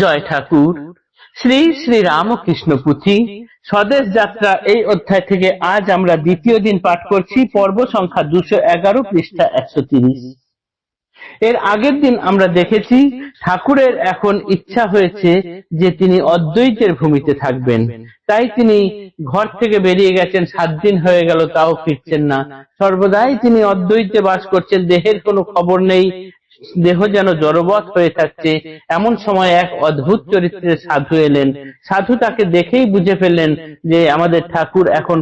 জয় ঠাকুর। শ্রী শ্রী রামকৃষ্ণ পুঁথি, স্বদেশ যাত্রা এই অধ্যায় থেকে আজ আমরা দ্বিতীয় দিন পাঠ করছি, পর্ব সংখ্যা দুশো এগারো, পৃষ্ঠা একশো এর আগের দিন আমরা দেখেছি, ঠাকুরের এখন ইচ্ছা হয়েছে যে তিনি অদ্বৈতের ভূমিতে থাকবেন। তাই তিনি ঘর থেকে বেরিয়ে গেছেন, সাত দিন হয়ে গেল, তাও ফিরছেন না। সর্বদাই তিনি অদ্বৈতে বাস করছেন, দেহের কোনো খবর নেই দেহ যেন জড়বৎ হয়ে থাকছে। এমন সময় এক অদ্ভুত চরিত্রের সাধু এলেন। সাধু তাকে দেখেই বুঝে ফেললেন যে আমাদের ঠাকুর এখন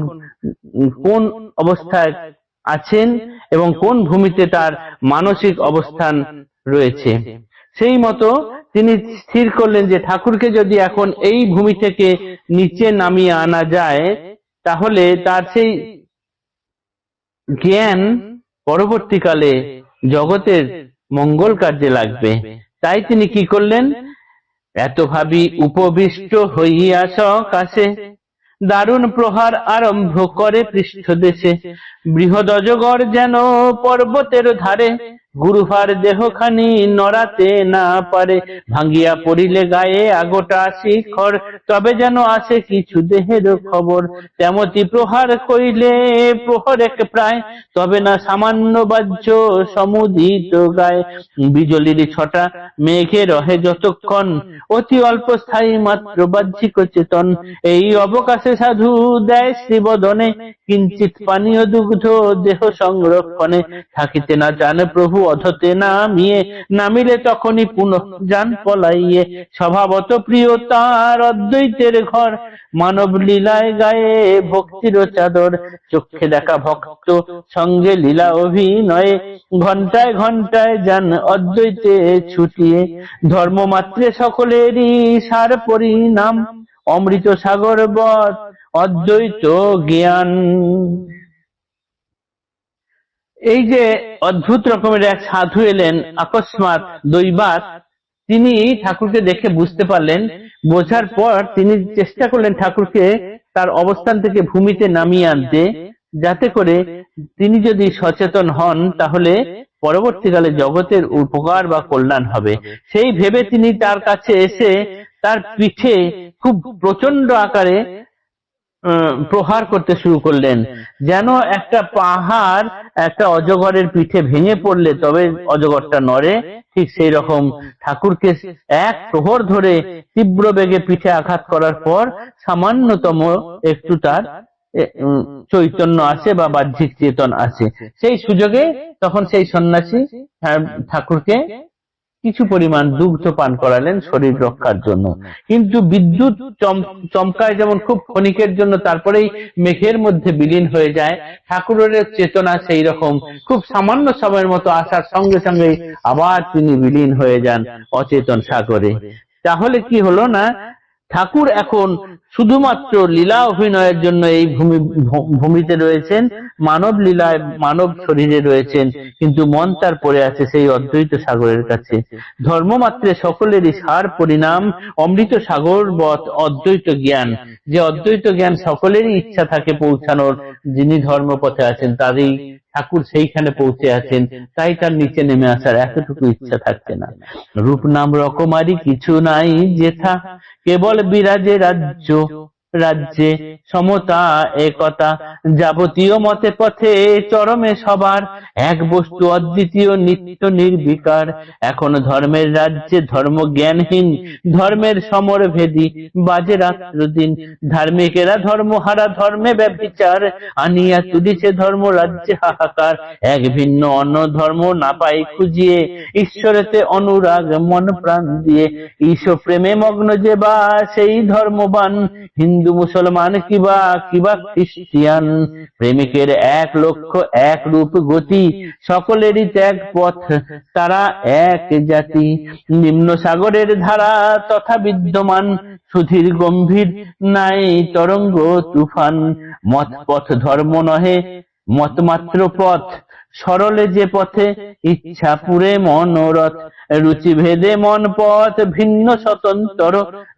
কোন অবস্থায় আছেন এবং কোন ভূমিতে তার মানসিক অবস্থান রয়েছে। সেই মতো তিনি স্থির করলেন যে ঠাকুরকে যদি এখন এই ভূমি থেকে নিচে নামিয়ে আনা যায়, তাহলে তার সেই জ্ঞান পরবর্তীকালে জগতের মঙ্গল কার্যে লাগবে। তাই তিনি কি করলেন? এত ভাবি উপবিষ্ট হইয়া কাছে দারুণ প্রহার আরম্ভ করে পৃষ্ঠদেশে। বৃহৎ অজগর যেন পর্বতের ধারে গুরুভার দেহখানি নড়াতে না পারে, ভাঙ্গিয়া পড়িলে গায়ে আগোটা শিখর, তবে যেন আসে কিছু দেহের খবর। তেমতি প্রহার কইলে প্রহরেক প্রায়, তবে না সামান্য বাহ্য সমুদিত গায়ে। বিজলির ছটা মেঘে রহে যতক্ষণ, অতি অল্প স্থায়ী মাত্র বাহ্যিক চেতন। এই অবকাশে সাধু দেয় শ্রীবদনে কিঞ্চিত পানীয় দুগ্ধ দেহ সংরক্ষণে। থাকিতে না জানে প্রভু অধতে নামিয়ে, নামিলে তখনই পুনঃ যান পলাইয়ে। স্বভাবত প্রিয় তার অদ্বৈতের ঘর, মানব লীলায় গায়ে ভক্তির চাদর। চোখে দেখা ভক্ত, সঙ্গে লীলা অভিনয়ে। ঘন্টায় ঘন্টায় যান অদ্বৈতে ছুটিয়ে। ধর্ম মাত্রে সকলেরই সার পরিণাম। অমৃত সাগর বধ অদ্বৈত জ্ঞান। এই যে অদ্ভুত রকমের এক সাধু এলেন, আকস্মাৎ দৈবাত তিনি ঠাকুরকে দেখে বুঝতে পারলেন। বোঝার পর তিনি চেষ্টা করলেন ঠাকুরকে তার অবস্থান থেকে ভূমিতে নামিয়ে আনতে, যাতে করে তিনি যদি সচেতন হন, তাহলে পরবর্তীকালে জগতের উপকার বা কল্যাণ হবে। সেই ভেবে তিনি তার কাছে এসে তার পিঠে খুব প্রচণ্ড আকারে প্রহার করতে শুরু করলেন। যেন একটা পাহাড় একটা অজগরের পিঠে ভেঙে পড়লে তবে অজগরটা নড়ে, ঠিক সেই রকম ঠাকুরকে এক প্রহর ধরে তীব্র বেগে পিঠে আঘাত করার পর সামান্যতম একটু তার চৈতন্য আছে বা বাহ্যিক চেতন আছে সেই সুযোগে তখন সেই সন্ন্যাসী ঠাকুরকে কিছু পরিমাণ দুগ্ধ পান করালেন শরীর রক্ষার জন্য। কিন্তু বিদ্যুৎ চমকায় যেমন খুব ক্ষণিকের জন্য তারপরেই মেঘের মধ্যে বিলীন হয়ে যায়, ঠাকুরের চেতনা সেই রকম। খুব সামান্য সময়ের মতো আসার সঙ্গে সঙ্গে আবার তিনি বিলীন হয়ে যান অচেতন সাগরে। তাহলে কি হলো না? ঠাকুর এখন শুধুমাত্র লীলা অভিনয়ের জন্য এই ভূমি ভূমিতে রয়েছেন, মানব লীলায়, মানব শরীরে রয়েছেন, কিন্তু মন তার পড়ে আছে সেই অদ্বৈত সাগরের কাছে। ধর্মমাত্রে সকলেরই সার পরিণাম, অমৃত সাগর বধ অদ্বৈত জ্ঞান। যে অদ্বৈত জ্ঞান সকলেরই ইচ্ছা থাকে পৌঁছানোর, যিনি ধর্মপথে আছেন, তারই ঠাকুর সেইখানে পৌঁছে আছেন, তাই তার নিচে নেমে আসার এতটুকু ইচ্ছা থাকছে না। রূপ নাম রকমারি কিছু নাই যেথা, কেবল বিরাজে রাজ্য রাজ্যে সমতা একতা যাবতীয় মতে পথে চরমে সবার। এক বস্তু অদ্বিতীয় নিত্য নির্বিকার। এখন ধর্মের রাজ্যে ধর্ম জ্ঞানহীন ধর্মের সমর ভেদি বাজে রাত্র দিন ধার্মিকেরা ধর্মহারা ধর্মে ব্যবিচার আনিয়া তুলিছে ধর্ম রাজ্যে হাহাকার। এক ভিন্ন অন্য ধর্ম না পাই খুঁজিয়ে, ঈশ্বরেতে অনুরাগ, মন প্রাণ দিয়ে। ঈশ্বর প্রেমে মগ্ন যে বা সেই ধর্মবান। হিন্দু মুসলমান কিবা কিবা খ্রিস্টিয়ান, প্রেমিকের এক লক্ষ্য এক রূপ গতি, সকলেরই ত্যাগ পথ, তারা এক জাতি। নিম্ন সাগরের ধারা তথা বিদ্যমান, সুধীর গম্ভীর, নাই তরঙ্গ তুফান। মত পথ ধর্ম নহে মত মাত্র পথ। সরলে যে পথে ইচ্ছা পুরে মনোরথ, রুচি ভেদে মন পথ ভিন্ন স্বতন্ত্র।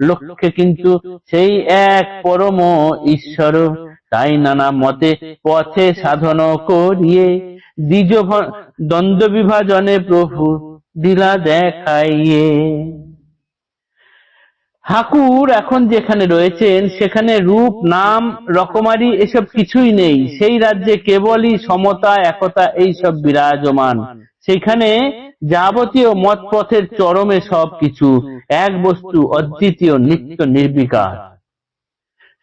লক্ষ্যে কিন্তু সেই এক পরম ঈশ্বর। তাই নানা মতে পথে সাধন করিয়ে দ্বিজ দ্বন্দ্ব বিভাজনে প্রভু দিলা দেখাইয়ে। ঠাকুর এখন যেখানে রয়েছেন, সেখানে রূপ, নাম, রকমারি এসব কিছুই নেই। সেই রাজ্যে কেবলই সমতা, একতা এই সব বিরাজমান। সেখানে যাবতীয় মত পথের চরমে সব কিছু, এক বস্তু, অদ্বিতীয় নিত্য নির্বিকার।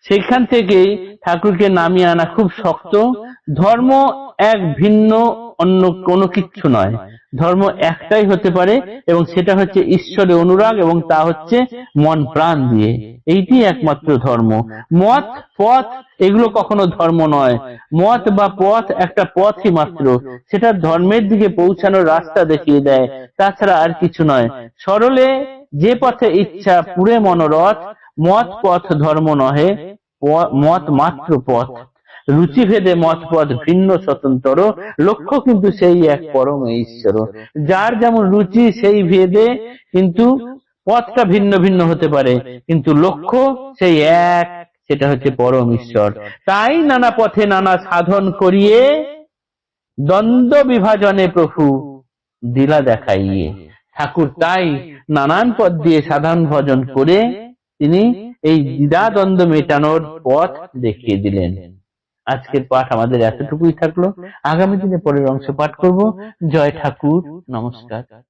সেখান থেকেই ঠাকুরকে নামিয়ে আনা খুব শক্ত। ধর্ম এক ভিন্ন, অন্য কোনো কিচ্ছু নয়। ধর্ম একটাই হতে পারে এবং সেটা হচ্ছে ঈশ্বরের অনুরাগ এবং তা হচ্ছে মন প্রাণ দিয়ে। এইটি একমাত্র ধর্ম। মত, পথ, এগুলো কখনো ধর্ম নয়। মত বা পথ একটা পথই মাত্র। সেটা ধর্মের দিকে পৌঁছানোর রাস্তা দেখিয়ে দেয়। তাছাড়া আর কিছু নয়। সরলে যে পথে ইচ্ছা পুরে মনোরথ, মত, পথ, ধর্ম নহে মত মাত্র পথ। রুচি ভেদে মত পথ ভিন্ন স্বতন্ত্র লক্ষ্য কিন্তু সেই এক পরম ঈশ্বর। যার যেমন রুচি সেই ভেদে কিন্তু পথটা ভিন্ন ভিন্ন হতে পারে, কিন্তু লক্ষ্য সেই এক, সেটা হচ্ছে পরম ঈশ্বর। তাই নানা পথে নানা সাধন করিয়ে দ্বন্দ্ব বিভাজনে প্রভু দিলা দেখাইয়ে। ঠাকুর তাই নানান পথ দিয়ে সাধারণ ভজন করে তিনি এই দ্বিধা দ্বন্দ্ব মেটানোর পথ দেখিয়ে দিলেন। আজকের পাঠ আমাদের এতটুকুই থাকল। আগামী দিনে পরের অংশ পাঠ করব। জয় ঠাকুর। নমস্কার।